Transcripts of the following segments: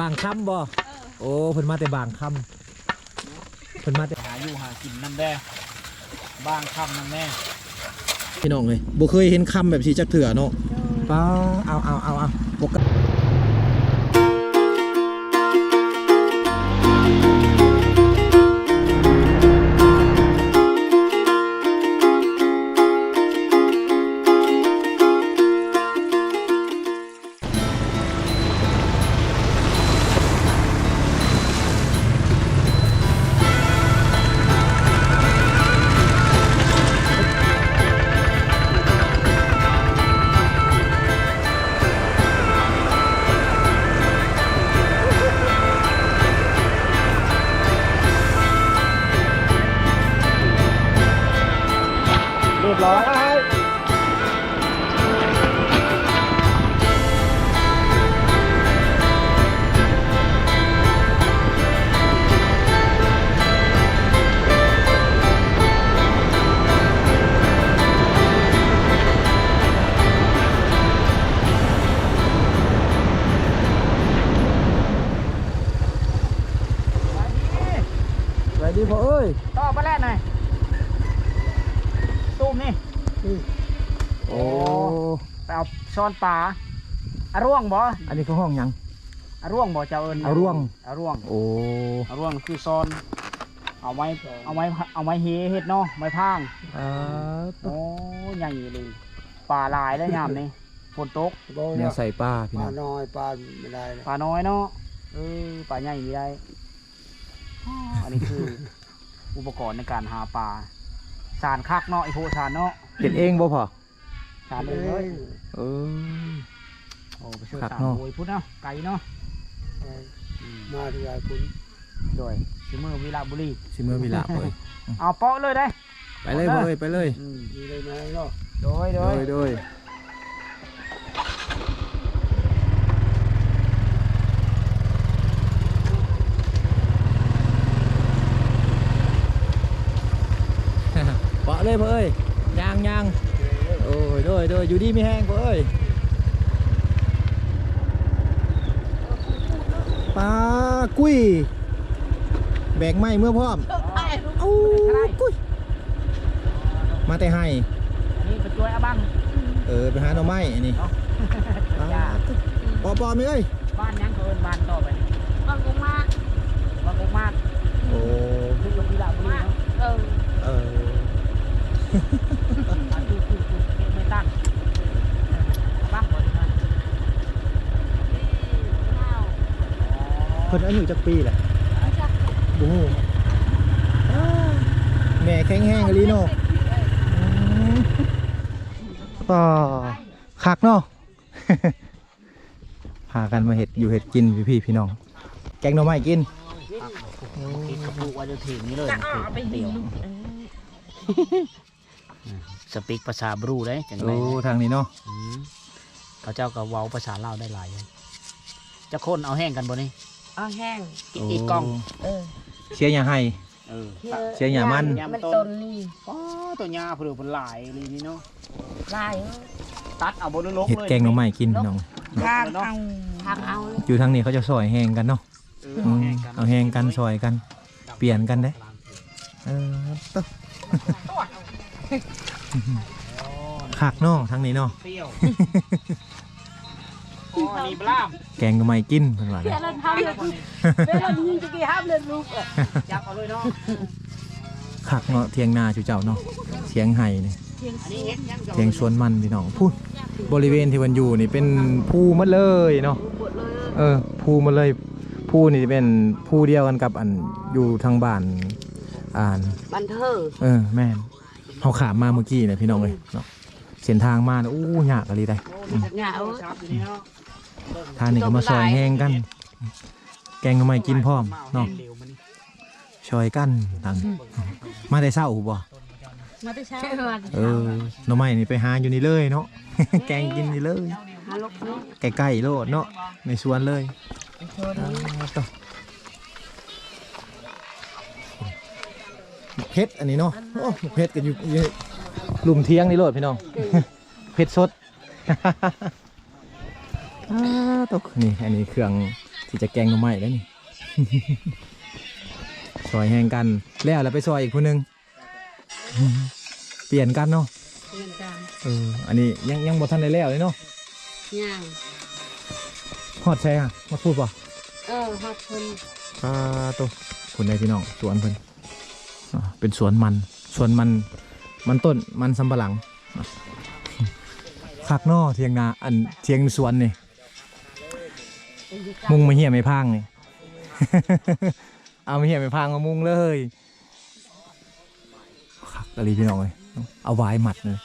บางคำบ่โอ้เพิ่นมาแต่บางคำเพิ่นมาแต่หาอยู่หากินน้ำแดงบางคำน้ำแม่พี่น้องเลยบ่เคยเห็นคำแบบสีจักเถื่อเนาะป้าเอาเอาเอาเอาปกติ เอาช้อนปลาอาร่วงบ่อันนี้คือห้องหยังอาร่วงบ่เจ้าเอิญอาร่วงอาร่วงโอ้อาร่วงคือซอน เอาไม้เอาไม้เอาไม้เฮเฮ็ดเนาะไม้พางอ่าโอ้ใหญ่เลยปลาหลายแล้วยามนี้ฝนตกเนี่ยใส่ป้าพี่ปน้ลาองน้อยปลาไม่ได้เลยปลาน้อยเนาะเออปลาใหญ่ไม่ได้อ้ออันนี้คือ อุปกรณ์ในการหาปลาสารคักเนาะไอโพสารเนาะเห็นเองบ่พอ สารเองเลยเออ โอ้ไปช่วยคักสารเนาะ โวยพุทธเนาะไก่เนาะอืมมาที่ไรคุณโดยชิมือวิลาบุรีสิเมื่อเวลาเลยเอาเปาะเลยได้ ไปเลยพ่อเอ้ยไปเลย อืมมีอะไรไหมเนาะโดยโดโดยยโดยเปาะเลยพ่อเอ้ยยางยาง โอ้ยโดยโดยอยู่ดีไม่แห้งพ่อเอ้ยปลากุ้ย แบกไม้เมื่อพร้อมเอากุ้ย มาแต่ให้อันนี้ไปช่วยอาบังเออไปหาหน่อไม้อันนี้เนาะอ่าปอปอมีเอ้ยบ้านยังเกินบ้านต่อไปนี่บางกงมากบ้านกมากโอ้คือกับวิลาบุรีเนาะเออเออ บ้านคือคือคือเฮ็ดไม่ตั้งอาบังบ่ได้มา ข้าว เพิ่นอายุจักปีแหละบูฮูอ้าวแม่แข็งแห้งอะลีโน่ก็คักเนาะพากันมาเห็ดอยู่เห็ดกินพี่พี่ๆพี่น้อง แกงหน่อไม้กินคิดกับลูกว่าจะถึงนี่เลยจะเอาไปเดีหิยววสปีกภาษาบรูได้จังไดโอ้ทางนี้เนาะอืมเขาเจ้าก็เว้าภาษาลาวได้หลายอย่างจะคนเอาแห้งกันบ่นี่ เอาแห้งกินอีกกล่องเออเสียอย่าให้ เออเสียหยามัน มันต้นนี่อ๋อตัวยาเผือเป็นหลายเลยนี่เนาะลายตัดเอาบนลกเห็ดเลยแกงหน่อไม้กินพี่น้อง ทางเอาทางเอาเลยอยู่ทางนี้เขาจะซอยแห้งกันเนาะเอออืเอามแห้งกันเอาแห้งกันซอยกัน เปลี่ยนกันเด้ เออตึ๊บคักเนาะทางนี้เนาะ เปรี้ยวอ๋อนี่บลามแกงหน่อไม้กินเพิ่นว่าเพื่เด้อนเราทำเลยเพื่อนเรายิงจะกี่ห้ามเลยลูกจับเอาเลยเนาะคักเนาะเทียงนาจุเจ้าเนาะเสียงไห้นี่อันนี้เห็ดยังเทียงสวนมันพี่น้องพูดบริเวณที่มันอยู่นี่เป็นภูหมดเลยเนาะเออภูหมดเลยภูนี่จะเป็นภูเดียวกันกับอันอยู่ทางบ้านอ่านบันเทิงเออแม่นเขาขามมาเมื่อกี้เนี่ยพี่น้องเลยเนาะเส้นทางมาเนี่ยอู้ยากอะไรได้โอ้นี่จะเอาชับอยู่นี่เนาะ ทางนี้ก็มาซอยแห้งกัน แกงหน่อไม้กินพร้อมเนาะเร็วมานี่ซอยกันทางมาแต่เศร้าบ่มาแต่เช้าเออหน่อไม้นี่ไปหาอยู่นี่เลยเนาะแกงกินนี่เลยหาลูกนี่ใกล้ๆโลดเนาะในสวนเลยโชว์นี่อ่าต่อเพชรอันนี้เนาะโอ้เพชรกันอยู่อยู่หลุมเทียงนี่โลดพี่น้องเพชรสด อ่าตกนี่อันนี้เครื่องที่จะแกงหน่อไม้แล้วนี่ ซอยแห้งกันแล้วแล้วไปซอยอีกคนนึง เปลี่ยนกันเนาะเรียนกันเอออันนี้ยังยังบ่ทันได้แล้วเลยเนาะย่างฮอดใช่ค่ะมาพูดป่ะเออฮอดคนอ่าตัวคุณได้พี่น้องสวนเพิ่นอ่าเป็นสวนมันสวนมันมันต้นมันสำปะหลังอะคักเนอเทียงนาอันเทียงสวนนี่ มุงมาเหี่ยไม่พังนี่ เอามาเหี่ยไม่พังมามุงเลยคักอะไรพี่น้องเลยเอาไว้หมัดเลย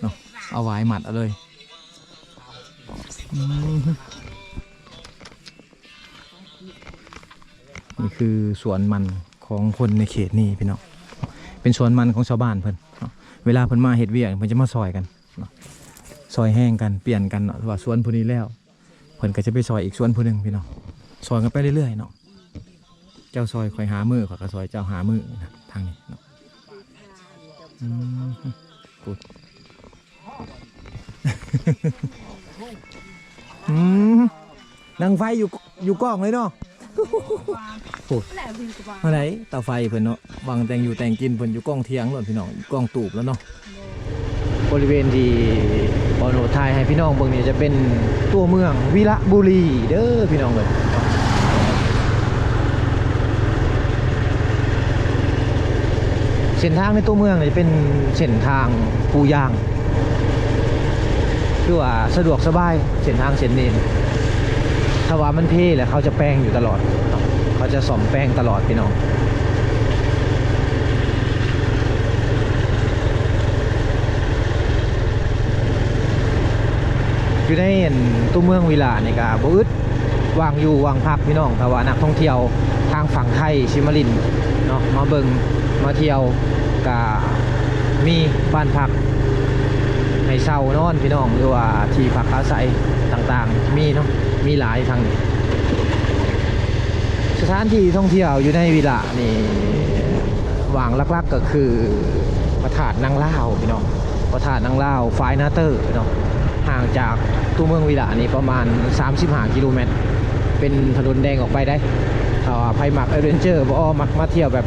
เนาะเอาไว้หมัดเอาเลยนี่คือสวนมันของคนในเขตนี้พี่น้องเป็นสวนมันของชาวบ้านเพิ่นเนเวลาเพิ่นมาเฮ็ดเวียกเพิ่นจะมาซอยกันซอยแห้งกันเปลี่ยนกันเนาะว่าสวนผู้นี้แล้ว พิ่นก็จะไปซอยอีกส่วนผู้หนึ่งพี่น้องซอยกันไปเรื่อยๆเนาะเจ้าซอยคอยหามือขอยก็ซอยเจ้าหามือนะทางนี้เนาะอืมพูดอืมดังไฟอยู่อยู่กล้องเลยเนาะแหละไรเตาไฟเพิ่นเนาะวางแต่งอยู่แต่งกินเพิ่นอยู่กล้องเทียงหล่นพี่น้องอยู่กล้องตูบแล้วเนาะ บริเวณที่บอโนทายให้พี่น้องเบิ่งนี่จะเป็นตัวเมืองวิระบุรีเด้อพี่น้องเลยเส้นทางในตัวเมืองเนี่ยจะเป็นเส้นทางปูยางคือว่าสะดวกสบายเส้นทางเส้นนี้ถ้าว่ามันเพ่แหละเขาจะแปลงอยู่ตลอด เขาจะส่อมแป้งตลอดพี่น้อง อยู่ในตัวเมืองวิลานี่ก็บ่อึดวางอยู่วางพักพี่น้องแต่ว่านักท่องเที่ยวทางฝั่งไทยชิมารินเนาะมาเบิงมาเที่ยวก็มีบ้านพักให้เช่านอนพี่น้องหรือว่าที่พักอาศัยต่างๆ มีเนาะมีหลายทางนี้สถานที่ท่องเที่ยวอยู่ในวิลานี่วางลักๆก็คือพระธาตุนางเล่าพี่น้องพระธาตุนางเล่าวฝ่ายนาเตอร์พี่น้อง ห่างจากตัวเมืองวิลานี่ประมาณ 35 กิโลเมตร เป็นถนนแดงออกไปได้ถ้าว่าใครมักเอเวนเจอร์บ่มักมาเที่ยวแบบ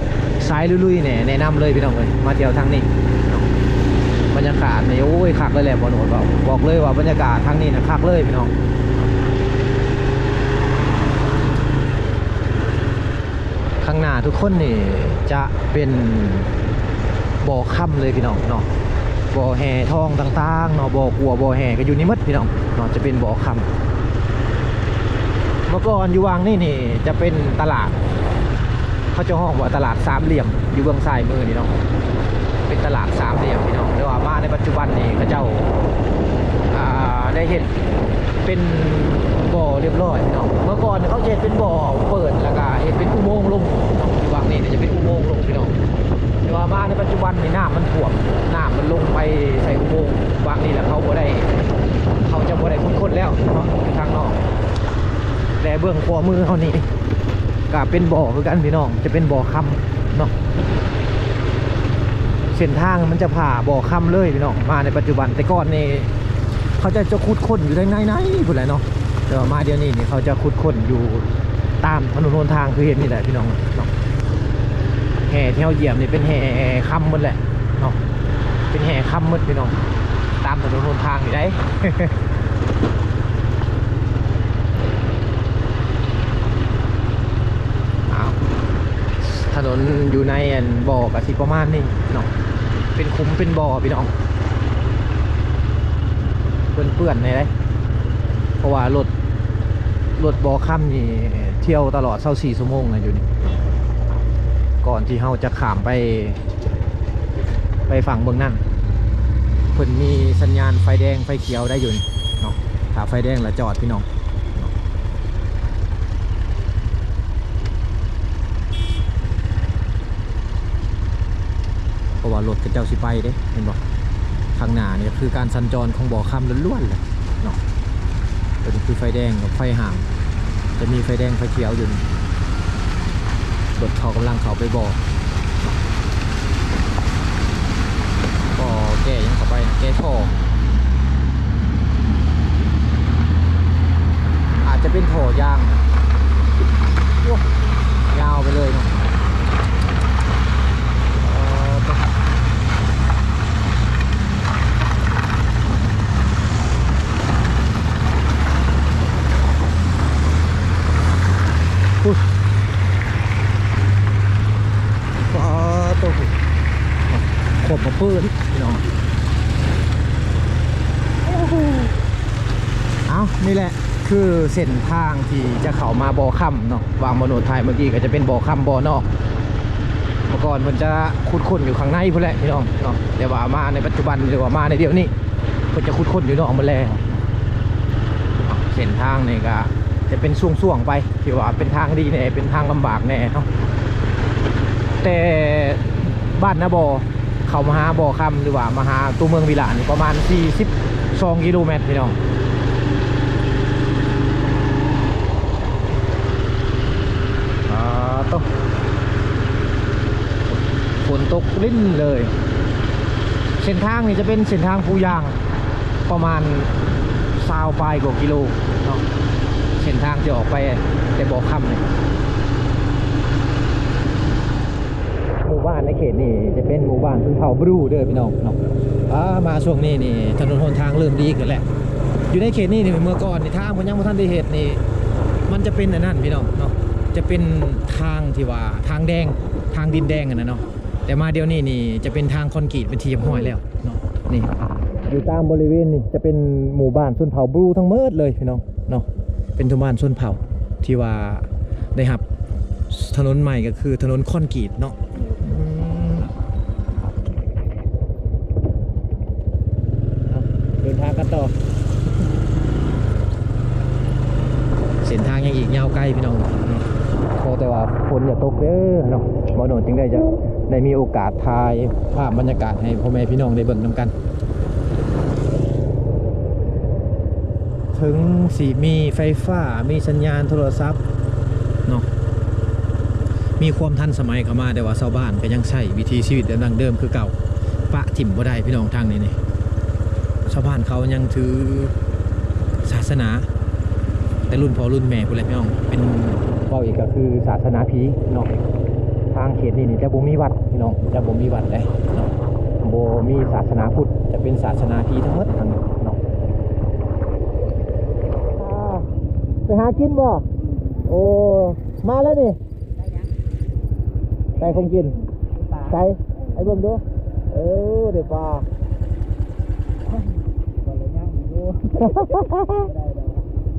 สายลุยๆเนี่ยแนะนำเลยพี่น้องเลยมาเที่ยวทางนี้บรรยากาศนี่โอ้ยคักเลยแหละบ่หนูบอกบอกเลยว่าบรรยากาศทางนี้นะคักเลยพี่น้องข้างหน้าทุกคนนี่จะเป็นบ่อค่ำเลยพี่น้องเนาะ บ่อแห่ทองต่างๆเนาะบ่อกัวบ่อแห่ก็อยู่นี่มดพี่น้องเนาะจะเป็นบ่อค่ำเมื่อก่อนอยู่วางนี่นี่จะเป็นตลาด เขาจะห้องว่าตลาดสามเหลี่ยมอยู่เบื้องซ้ายมือนี่เนาะเป็นตลาดสามเหลี่ยมพี่น้องแต่ว่ามาในปัจจุบันนี่เขาเจ้าอ่าได้เห็นเป็นบ่อเรียบร้อยพี่น้องเมื่อก่อนเขาจะเห็นเป็นบ่อเปิดแล้วก็เห็นเป็นอุโมงค์ลงเนาะอยู่วางนี่จะเป็นอุโมงค์ลงพี่น้อง ต่ว่ามาในปัจจุบันนี่น้ำมันท่วมน้ำมันลงไปใส่อุโมงค์วางนี่แล้วเขาบ่ได้ เขาจะบ่ได้คุ้นคนแล้วเนาะทางนอกแต่เบื้องขวามือเขานี่ก็เป็นบ่อคือกันพี่น้อง จะเป็นบ่อคำเนาะเส้นทางมันจะผ่าบ่อคำเลยพี่น้องมาในปัจจุบันแต่ก่อนนี่เขาจะจะขุดค้นอยู่ในในๆพุ่นแหละเนาะแต่มาเดี๋ยวนี้นี่เขาจะขุดค้นอยู่ตามถนนทางคือเห็นนี่แหละพี่น้อง เนาะแห่เที่ยวเหยียบนี่เป็นแห่คำหมดแหละเนาะเป็นแห่คำหมดพี่น้องตามถนนหนทางอยู่ได้อ้าวถนนอยู่ในอันบ่อกับสิประมาณนี้เนาะเป็นคุ้มเป็นบ่อพี่น้องเปื้อนๆในเลยเพราะว่ารถรถบ่อค่ำนี่เที่ยวตลอด24ชั่วโมงนะอยู่นี่ ก่อนที่เราจะข้ามไป ไปฝั่งเบื้องนั่นเพิ่นมีสัญญาณไฟแดงไฟเขียวได้อยู่เนาะถ้าไฟแดงแล้วจอดพี่น้องเพราะว่ารถกับเจ้าสิไปเด้เห็นบอกข้างหน้าเนี่ยคือการสัญจรของบ่อคำล้วนๆเลยเนาะตัวนี้คือไฟแดงกับไฟห่าง จะมีไฟแดงไฟเขียวอยู่ รถเากำลังเขาไปบอกก็แก้ยังเข้าไปแก้ท่ออาจจะเป็นท่อยางยาวไปเลยเนาะ ขวบมาปืนพี่น้องเอานี่แหละคือเส้นทางที่จะเข้ามาบ่อค่ำเนาะวางบนโนไทยเมื่อกี้ก็จะเป็นบ่อค่ำบ่อนอกเมื่อก่อนมันจะคุดคนอยู่ข้างในพุ่นแหละพี่น้องเนาะแต่ว่ามาในปัจจุบันหรือว่ามาในเดี๋ยวนี้มันจะคุดคนอยู่นอกมาแล้วเส้นทางนี่ก็จะเป็นช่วงๆไปที่ว่าเป็นทางดีแน่เป็นทางลำบากแน่เนาะแต่บ้านนาบอ เข้ามาหาบ่อคำหรือว่ามาหาตัวเมืองวิลานี่ประมาณ 42กิโลเมตรพี่น้องต้องฝนตกลิ้นเลย เส้นทางนี่จะเป็นเส้นทางภูยางประมาณซาวปลายกว่ากิโลเนาะเส้นทางที่ออกไปแต่บอกคำเนี่ย หมู่บ้านในเขตนี่จะเป็นหมู่บ้านพึ่งเผาบรูเด้อพี่น้องเนาะอ่ามาช่วงนี้นี่ถนนหนทางเริ่มดีขึ้นแล้วอยู่ในเขตนี้นี่เมื่อก่อนนี่ทางมันยังไม่ทันได้เหตุนี่มันจะเป็นอันนั้นพี่น้องเนาะจะเป็นทางที่ว่าทางแดงทางดินแดงอะนะเนาะแต่มาเดี๋ยวนี้นี่จะเป็นทางคอนกรีตเป็นทีมห้อยแล้วเนาะนี่อยู่ตามบริเวณนี่จะเป็นหมู่บ้านชนเผ่าบลูทั้งเมิดเลยพี่น้องเนาะเป็นหมู่บ้านชนเผ่าที่ว่าได้หับถนนใหม่ก็คือถนนคอนกรีตเนาะอืมเอาเดินทางกัน ต่อ เส้นทางยังอีกยาวไกลพี่น้องเนาะขอแต่ว่าฝนอย่าตกเด้อเนาะบ่โดนจึงได้จะได้มีโอกาสถ่ายภาพบรรยากาศให้พ่อแม่พี่น้องได้เบิ่งนำกัน ถึงสีมีไฟฟ้ามีสัญญาณโทรศัพท์เนาะมีความทันสมัยเข้ามาแต่ว่าชาวบ้านก็ยังใช้วิธีชีวิตดั้งเดิมคือเก่าปะถิ่มบ่ได้พี่น้องทางนี้นี่ ชาวบ้านเขายังถือศาสนา แต่รุ่นพ่อรุ่นแม่พุ่นแหละพี่น้อง เป็นเป้าอีกก็คือศาสนาผีเนาะทางเขตนี่นี่จะบ่มีวัดพี่น้องจะบ่มีวัดเลยเนาะบ่มีศาสนาพุทธจะเป็นศาสนาผีทั้งหมดทั้งนั้นเนาะอ่าไปหากินบ่โอ้มาแล้วนี่ไก่คงกินไก่ไอ้เบิ่งดูเออเดี๋ยวปลา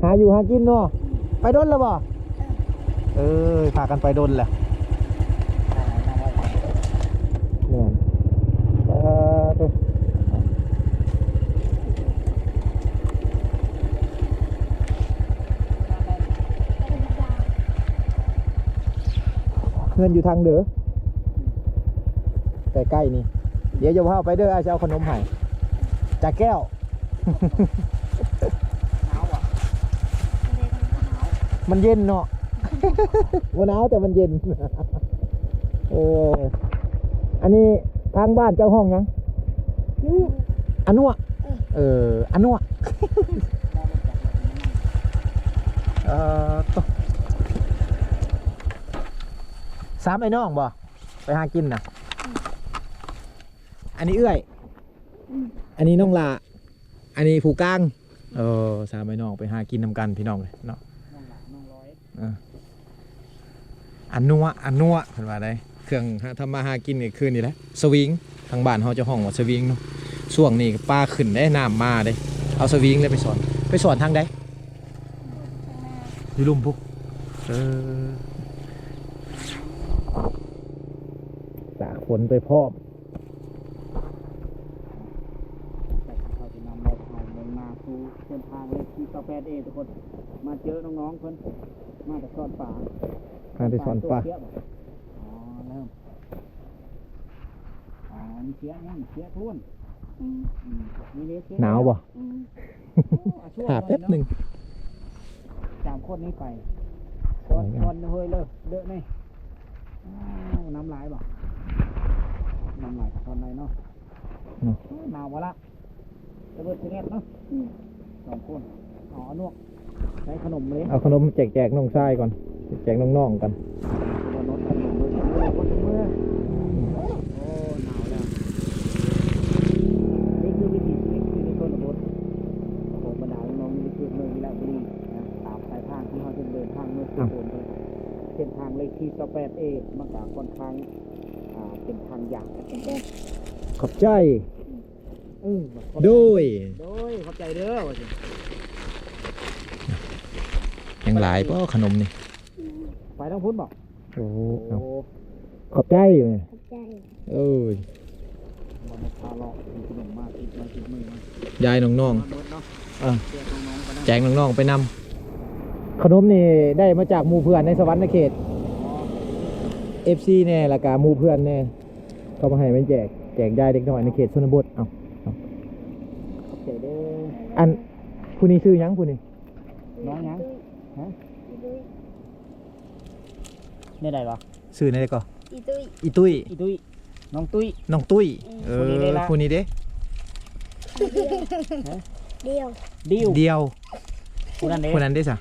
หาอยู่หากินเนาะไปดนแล้วบ่เออพากันไปดนแหละเนี่ยเงินอยู่ทางเด้อใกล้ๆนี่ เดี๋ยวจะพาไปเด้ออาจะเอาขนมให้จากแก้ว มันเย็นเนาะ วันหนาวแต่มันเย็น โอ้ยอันนี้ทางบ้านเจ้าห้องยังอันนัวเอออันนัวเอ่อต่อสามไอ้น้องบ่ไปหากินนะอันนี้เอื้อย อันนี้น้องลา อันนี้ผูกลางเออสามไอ้น้องไปหากินนำกันพี่น้องเลยเนาะอันนัวอันนัวเห็นว่าได้เครื่องหาทำมาหากินนี่คืนนี่แหละสวิงทางบ้านเขาจะห้องว่าสวิงเนาะช่วงนี้ปลาขึ้นได้น้ำมาได้เอาสวิงเลยไปสอนไปสอนทางใดอยู่ลุ่มพุกเออตากฝนไปพร้อม แต่เขาจะนำเราเอาเมืองมาสู่เส้น ทางเลยที่กาแฟเอทุกคน มาเจอน้องๆเพิ่นมาจากซ่อนป่ามาไปสอนปลาเสียบ่อ๋อเริ่มอ๋อมีเสียยังเสียท้วนอืมอืมมีเลเสียหนาวบ่อืมโอ้อะช่วยหาแป๊บหนึ่งจามคนนี้ไปตอนตอนเฮ้ยเลยเดอะนี่อ้าวน้ำลายบ่น้ำลายกับตอนไหนเนาะอืมโอ้ยหนาวมาละระเบิดสิเน็ตเนาะ สองคนอ๋อนวกใช้ขนมเลยเอาขนมแจกแจกน้องชายก่อน แจกน้องๆกันตัวรถคนถึงมือโอ้หนาวแล้วนี่คือวิถีชีวิตที่ในชนบทของบรรดาน้องๆในเขตเมืองวิลาบุรีนะตามสายทางที่เขาจะเดินทางเมื่อคืนเดินไปเส้นทางเลขที่28เอมันก็ค่อนข้างอ่าเป็นทางยากขอบใจเออขอบใจโดย โดยขอบใจเด้อว่าสิยังหลายป่ขนมนี่ไปต้องพุ่นบอกโอ้โอ้ขอบใจอยู่ขอบใจเอ้ยบอมาพาเลาะกินขนมมากติดมาติดมือมายายน้องมาเบิดเนาะเออเรียกน้องๆไปนะๆแจงน้องๆไปนำขนมนี่ได้มาจากหมู่เพื่อนในสวรรค์เขต อ๋อ FC แน่และกาหมู่เพื่อนแน่เขามาให้มันแจกแจกยายเด็กน้อยในเขตชนบทเอา ขอบใจเด้ออันผู้นี้ชื่อหยังผู้นี้น้องหยังฮะนี่ได้ปะชื่อไหนก็อีตุ้ยอีตุ้ยอีตุ้ยน้องตุ้ย น้องตุ้ยเอผู้นี้ได้อละผู้นี้เด้เดียวดิวเดียวผู้นั้นเด้ผู้นั้นเด้สะ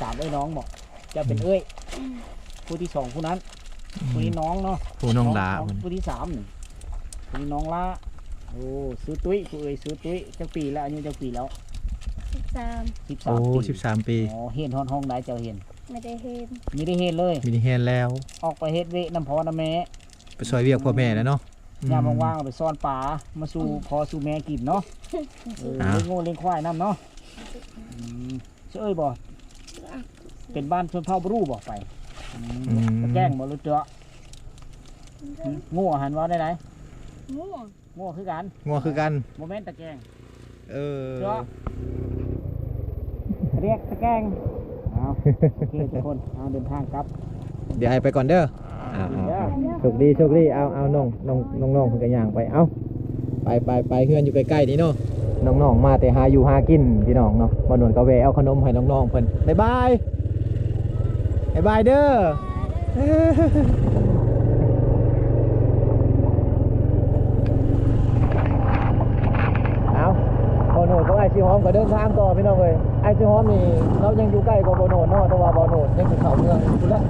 สามเอ้ยน้องบอกจะเป็นเอ้ยผู้ที่สองผู้นั้นผู้นี้น้องเนาะผู้น้องลาน้ผู้นี้ผู้ที่สามนี่ผู้นี้น้องละ โอ้ซื้อตุ้ยผู้เอ้ยซื้อตุ้ยจักปีแล้วอายุจักปีแล้วสิบสามสิบสาโอ้มปีสิบสามปีอ๋อเห็นห้องห้องได้เจ้าเห็นไม่ได้เห็นมีได้เห็นเลยมีเฮนแล้ว ออกไปเฮ็ดเวะน้ำพอน้ำแม่ไปซอยเวียกพ่อแม่แล้วเนาะยามว่างๆเอาไปซ่อนป่ามาสู่พอสู่แม่กินเนาะเอออ่า เลี้ยงงูเลี้ยงควายน้ำเนาะอืมเชื่อเอ้ยบ่เป็นบ้านชนเผ่าบรูบ่ไปอืมอืม ตะแกล้งบ่รู้เจาะอืมงูหันว่าได้ไหนม่วง งูคือกันงัวคือกันโมเมนต์ตะแกล้งเออเจาะเรียกตะแกล้งเอาโอเคทุกคนเอาเดินทางกลับ เดี๋ยวให้ไปก่อนเด้อเอาเด้อๆโชคดีโชคดีเอาเอาน้องน้องน้องน้องเพิ่นก็ย่างไปเอาไปไปไปเพื่อนอยู่ใกล้ๆนี่เนาะน้องๆมาแต่หาอยู่หากินพี่น้องเนาะบ่หนวนก็แวะเอาขนมให้น้องๆเพิ่นบ๊ายบายบ๊ายบายเด้อ เอาบอโนดกับไอซีฮอมก็เดินทางต่อพี่น้ องเลยไอซีฮอมนี่เรายังอยู่ใกล้กว่าบอโนดเนาะแต่ว่าบอโนดยังอยู่เขาเมืองอยู่แล้ว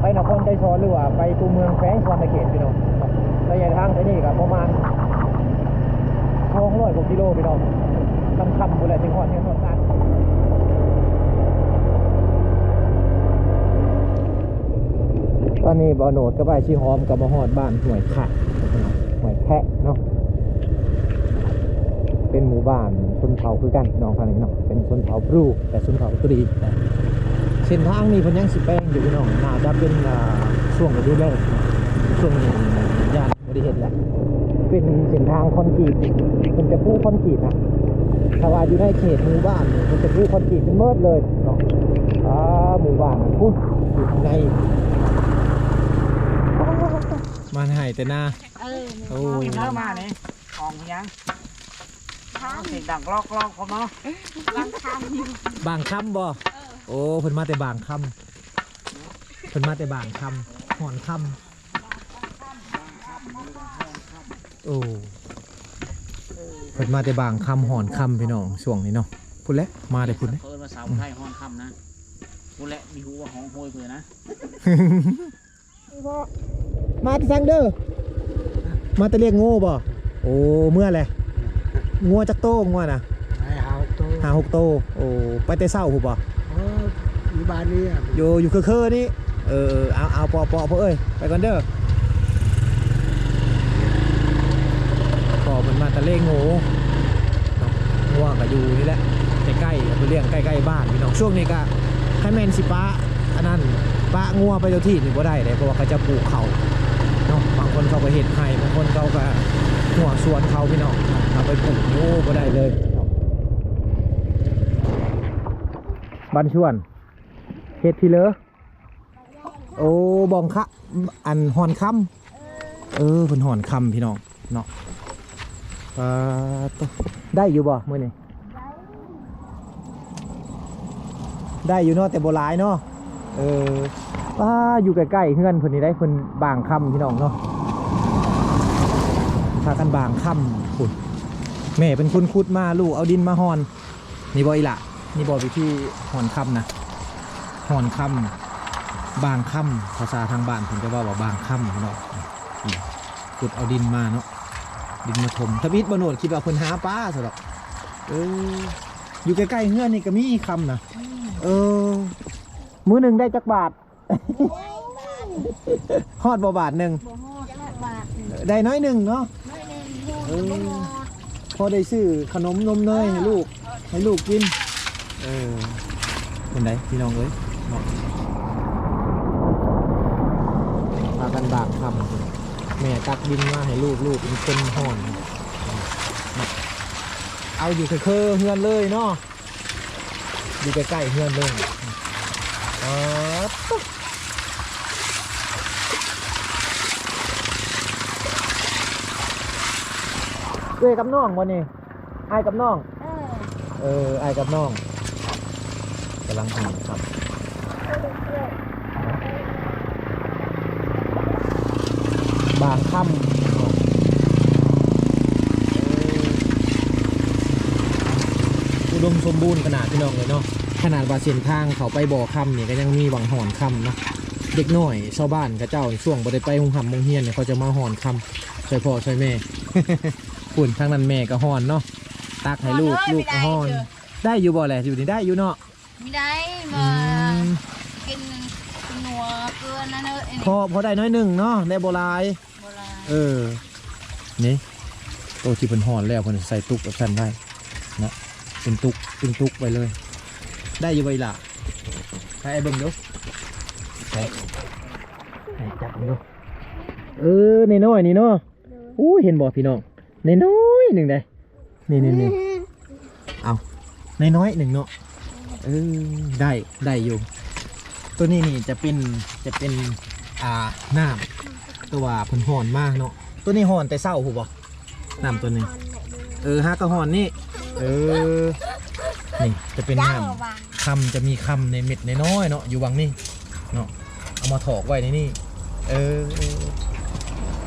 ไปนครไกรชอนหรือว่าไปตัวเมืองแฝงสวรรณเขตพี่น้องระยะทางไปนี่ก็ประมาณสองร้อยกว่ากิโลพี่น้องคำคำบุรีจังหวัดเชียงรายกันตอนนี้บอโนดกับไอซีฮอมกับมาฮอดบ้านห่วยขะห่วยแคะเนาะเป็นหมู่บ้าน เผ่าคือกันน้องพันนี้เนาะเป็นชนเผ่าปลูกแต่ชนเผ่าตรีแต่เส้นทางนี้เพิ่นยังสิแป้งอยู่พี่น้องน่าจะเป็นอ่าช่วงฤดูแล้งช่วงนี้ย่านบ่ได้เห็นแหละเป็นเส้นทางคอนกรีตเพิ่นจะปูคอนกรีตนะถ้าว่าอยู่ในเขตหมู่บ้านนี่เพิ่นจะปูคอนกรีตเป็นเมิดเลยเนาะอ่าหมู่บ้านนั้นพุ่นอยู่ข้างในมาให้แต่หน้าเออโอ้กินแล้วมาเนี่ยอองยัง เสียงดังกรอกกรอกเขาเนาะรังคำอยู่บางคำบ่โอ้เพิ่นมาแต่บางคำเพิ่นมาแต่บางคำหอนคำโอ้เพิ่นมาแต่บางคำหอนคำพี่น้องช่วงนี้เนาะพุ่นแหละมาแต่พุ่นแหละเพิ่นมาสาวไทยห้องคำนะกูแหละมีหูว่าห้องโหยเพื่อนะมาแต่ซังเด้อมาแต่เรียกโง่บ่โอ้เมื่อแหละ งัวจักโตงัวน่ะไอ้หาวตัวหาหกโตโอ้ไปแต่เช้าพุ่นบ่เอออยู่บ้านนี้อะอยู่อยู่เคอๆนี่เออเออเอาเอาปอปอพอเอ้ยไปก่อนเด้อพอมันมาตะเลงโง่เนาะง่วงก็อยู่นี่แหละใกล้ๆเอาไปเลี้ยงใกล้ๆบ้านพี่น้องช่วงนี้ก็ให้แมนสิป้าอันนั้นป้างัวไปเจ้าที่นี่บ่ได้เลยเพราะว่าเขาจะปลูกเขาเนาะบางคนเขาก็เห็ดให้บางคนเขาก็ หัวสวนเขาพี่น้องเอาไปปลูกโอ้บ่ได้เลยบ้านชวนเฮ็ดพี่เลอโอ้บองคะอันหอนคำเออเพิ่นหอนคำพี่น้องเนาะปาตได้อยู่บ่เมื้อนี้ได้อยู่เนาะแต่โบ่หลายเนาะเออป้าอยู่ใกล้ๆเฮือนเพิ่นนี่ได้เพิ่นบางคำพี่น้องเนาะ พากันบางคำพุ่นแม่เป็นคนขุดมาลูกเอาดินมาหอน นี่บ่อีหละนี่บ่วิธีหอนคำนะหอนคบางค่ำภาษาทางบ้านผมจะว่าว่าบางค่ำเนาะนี่ขุดเอาดินมาเนาะดินมาถมทวิตบโนดคิดว่าเพิ่นหาปลาสำหรับเอออยู่ใกล้ๆเฮือนนี่ก็มีคำนะเออ มื้อหนึ่งได้จักบาทฮอดบ่บาทหนึ่งบ่ฮอดละบาทหนึ่งได้น้อยหนึ่งเนาะน้อยหนึ่งโห เออบ่ฮอดพอได้ซื้อขนมนมเนยให้ลูก ให้ลูกกิน เออเป็นไงพี่น้องเอ้ยเนาะพากันบากคำแม่ตักดินมาให้ลูกลูกเป็นคนห่อนเนาะเอาอยู่เคอๆเฮือนเลยเนาะอยู่ใกล้ๆเฮือนเลยอ๋อตุ๊บเอ้ยกับน้องวันนี้ไอ้ายกับน้อง เออเออไอ้ายกับน้องกำลังทำครับ บางค่ำอุดมสมบูรณ์ขนาดพี่น้องเลยเนาะขนาดว่าเส้นทางเขาไปบ่อค่ำเนี่ยก็ยังมีบางหอนค่ำเนาะเด็กน้อยชาวบ้านกับเจ้าช่วงบ่ได้ไปหงหำมงเฮียนเนี่ยเขาจะมาหอนค่ำช่วยพ่อช่วยแม่ ปุ่นทางนั้นแม่ก็หอนเนาะตักให้ลูกลูกก็หอน ได้อยู่บ่แหละอยู่นี่ได้อยู่เนาะไม่ได้อืมามกินนัวเกลือนั่นเนอะไอ้พอพอได้น้อยหนึ่งเนาะได้โบราณโบราณเออนี่ตัวที่เป็นหอนแล้วเพิ่นใส่ตุกกับฉันได้นะเป็นตุกเป็นตุกไปเลย ได้อยู่ใบละให้ไอ้เบิ่งดูให้ให้จับดูเออในน้อยๆนี่เนาะอู้เห็นบ่พี่น้อง ในน้อยๆหนึ่งได้นี่นี่นี่เอาในน้อยๆหนึ่งเนาะเออได้ได้อยู่ตัวนี้นี่จะเป็นจะเป็นอ่าน้ำตัวว่าเพิ่นหอนมากเนาะตัวนี้หอนแต่เศร้าหูบ่น้ำตัวนี้เออฮะก็หอนนี่เออนี่จะเป็นน้ำคำจะมีคำในเม็ดน้อยๆเนาะอยู่วังนี่เนาะเอามาถอกไว้ในนี่เออเออ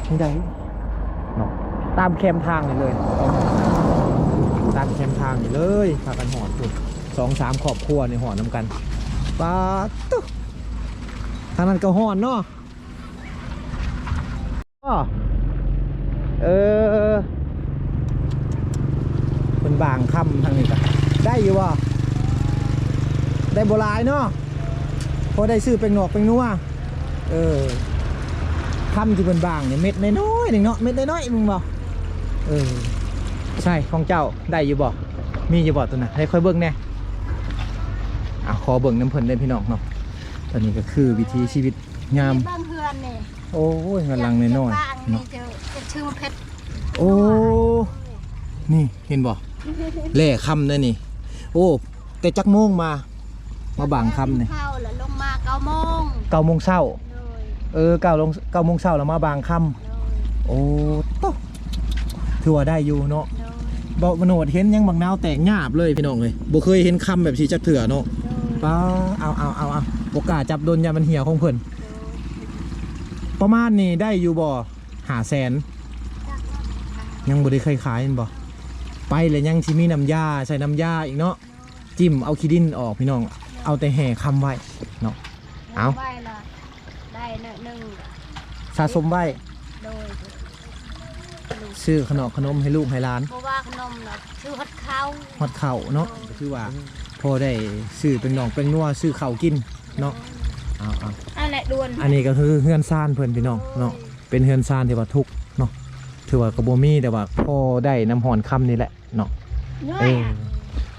นี่ได้เนาะ ตามแคมทางนี่เลยตามแคมทางนี่เลยพากันหอนปุ๊บสองสามครอบครัวนี่หอนน้ำกันปาตุ๊ทางนั้นก็หอนเนาะเออเป็นบางคำทางนี้ก็ได้อยู่ว่ได้โบราณเนาะพอได้ซื้อเป็นหนอกเป็นนัวเออคำที่เป็นบางเนี่ยเม็ดน้อยๆหนึ่งเนาะเม็ดน้อยๆมึงบอก เออใช่ของเจ้าได้อยู่บ่มีอยู่บ่ตัวน่ะให้ค่อยเบิ่งแน่อะขอเบิ่งน้ำเพิ่นได้พี่น้องเนาะตอนนี้ก็คือวิถีชีวิตงามบ้านเพื่อนนี่โอ้ยกำลังน้อยบ้านๆนี่เนาะเจอจะชื่อมันเพชรโอ้นี่เห็นบ่แล่คำเด้อนี่ โอ้ แต่จักโมงมา มาบางคำเนี่ยเข้าแล้วลงมาเก้าโมงเก้าโมงเช้าเลยเออเก้าลงเก้าโมงเช้าแล้วมาบางคเลยำโอ้ โตะถือว่าได้อยู่เนาะเลยบ่มโนดเห็นยังบางนาวแตกหยาบเลยพี่น้องเลยบ่เคยเห็นคำแบบสีจักเถื่อเนาะเลยป้าเอาเอาเอาเอาบกล้าจับโดนยามันเหี่ยวของเพิ่นประมาณนี้ได้อยู่บ่หาแสน ยังบ่ได้เคยขายแม่นบ่ไปเลยยังสิมีน้ำยาใส่น้ำยาอีกเนาะจิ้มเอาขี้ดินออกพี่น้อง เอาแต่แห่คำไว้เนาะเอาไว้ละได้หนึ่งหนึ่งสะสมไว้โดย ซื้อขนมขนมให้ลูกให้หลานเพราะว่าขนมเนาะชื่อฮัดข้าวฮอดเข่าวเนาะก็คือว่าพอได้ซื้อเป็นน้องเป็นนัวซื้อข้าวกินเนาะเอาเอาอันไหนด่วนอันนี้ก็คือเฮือนซ่านเพิ่นพี่น้องเนาะเป็นเฮือนซ่านที่ว่าทุกข์เนาะถือว่ากระโบมีแต่ว่าพอได้น้ำหอนคำนี่แหละเนาะน้อเอยออะ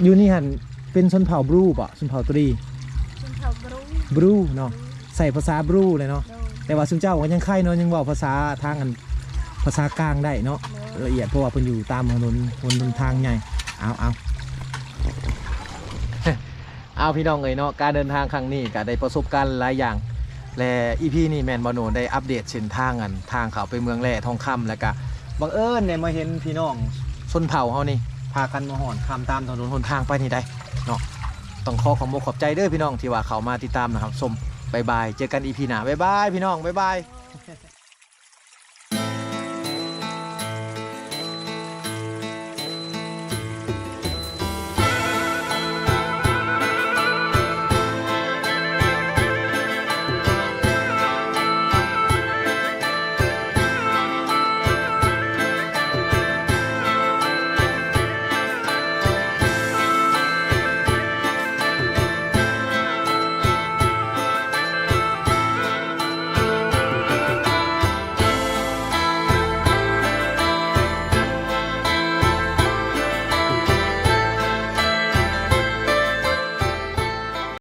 อยู่นี่หันเป็นชนเผ่าบรูปะชนเผ่าตรีฉันเขาบรู้บรูเนาะใส่ภาษาบรูเลยเนาะโดยแต่ว่าซุมเจ้าก็ยังไข่เนาะยังเว่าภาษาทางอัน ภาษากลางได้เนาะโดยละเอียดเพราะว่าเพิ่นอยู่ตามถนนบนทางใหญ่เอาเอาเอาพี่น้องเอ้ยเนาะการเดินทางครั้งนี้ก็ได้ประสบการณ์หลายอย่าง และอีพีนี่แมนบอโนได้อัปเดตเส้นทางกันทางเขาไปเมืองแร่ทองคำแล้วก็บังเอิญเนี่ยมาเห็นพี่น้องชนเผ่าเฮานี่พากันมาหอนคำตามถนนหนทางไปนี่ได้เนาะต้องขอขอบคุณขอบใจเด้อพี่น้องที่ว่าเขามาติดตามนะครับชมบายบายเจอกันอีพีหน้าบายบายพี่น้องบายบาย